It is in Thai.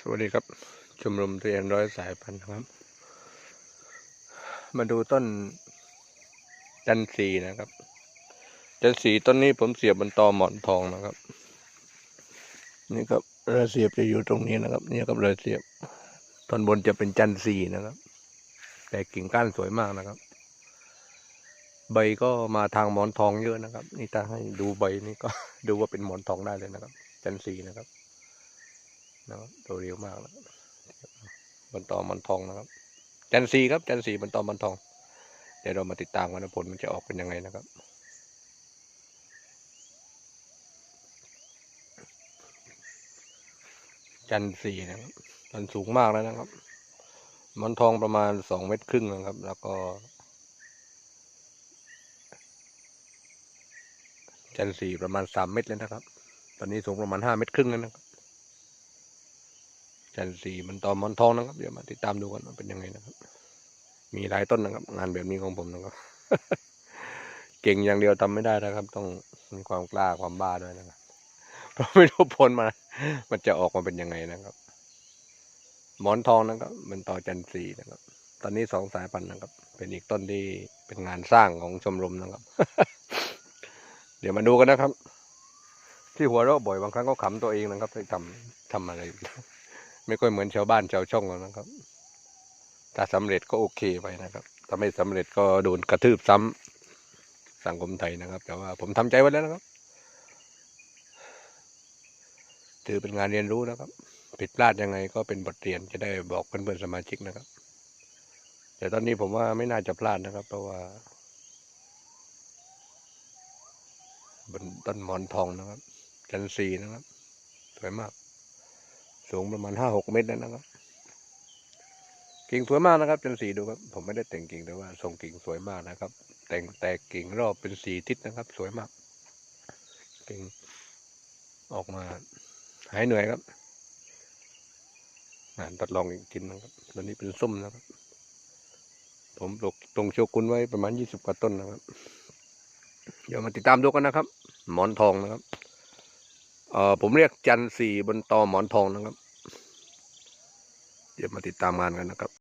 สวัสดีครับชมรมทุเรียนร้อยสายพันธุ์ครับ มาดูต้นจันทรีนะครับ จันทรีต้นนี้ผมเสียบบนตอหมอนทองนะครับ นี่ครับรอยเสียบจะอยู่ตรงนี้นะครับนี่ครับรอยเสียบต้นบนจะเป็นจันทรีนะครับ แต่กิ่งก้านสวยมากนะครับ ใบก็มาทางหมอนทองเยอะนะครับ นี่ถ้าให้ดูใบนี่ก็ ดูว่าเป็นหมอนทองได้เลยนะครับ จันทรีนะครับ นะครับตัวเรียวมากนะครับบนตอมันทองนะครับ จันทรีครับ จันทรีบนตอมันทอง เดี๋ยวเรามาติดตามกันผลมันจะออกเป็นยังไงนะครับ จันทรีนะครับมันสูงมากแล้วนะครับ มันทองประมาณสองเมตรครึ่งนะครับ แล้วก็ จันทรีประมาณสามเมตรเลยนะครับ ตอนนี้สูงประมาณห้าเมตรครึ่งแล้วนะครับ จันทรีมันตอมอนทองนะครับ เดี๋ยวมาติดตามดูกันว่าเป็นยังไงนะครับ มีหลายต้นนะครับ งานแบบนี้ของผมนะครับ เก่งอย่างเดียวทำไม่ได้นะครับ ต้องมีความกล้าความบ้าด้วยนะครับ เพราะไม่รู้ผลมา มันจะออกมาเป็นยังไงนะครับ หมอนทองนะครับ มันต่อจันทรีนะครับ ตอนนี้สองสายพันธุ์นะครับ เป็นอีกต้นที่เป็นงานสร้างของชมรมนะครับ เดี๋ยวมาดูกันนะครับ ที่หัวเราะบ่อยบางครั้งก็ขำตัวเองนะครับที่ทำทำอะไร ไม่ค่อยเหมือนชาวบ้านชาวช่องหรอกนะครับ ถ้าสำเร็จก็โอเคไปนะครับถ้าไม่สำเร็จก็โดนกระทืบซ้ำสังคมไทยนะครับ แต่ว่าผมทำใจไว้แล้วนะครับถือเป็นงานเรียนรู้นะครับ ผิดพลาดยังไงก็เป็นบทเรียนจะได้บอกเพื่อนๆสมาชิกนะครับ แต่ตอนนี้ผมว่าไม่น่าจะพลาดนะครับ เพราะว่าบนต้นหมอนทองนะครับจันทรีนะครับ สวยมาก สูงประมาณห้าหกเมตรนะครับกิ่งสวยมากนะครับจันทรีดูครับผมไม่ได้แต่งกิ่งแต่ว่าทรงกิ่งสวยมากนะครับ แต่งแตกกิ่งรอบเป็นสีทิศนะครับ สวยมาก กิ่งออกมาหายเหนื่อยครับงานทดลองกทีนะครับตอนนี้เป็นส้มนะครับ ผมปลูกตรงโชกุนไว้ประมาณยี่สิบกว่าต้นนะครับ เดี๋ยวมาติดตามดูกันนะครับ หมอนทองนะครับเอ่อผมเรียกจันทร์สีบนตอหมอนทองนะครับ เดี๋ยวมาติดตามงานกันนะครับ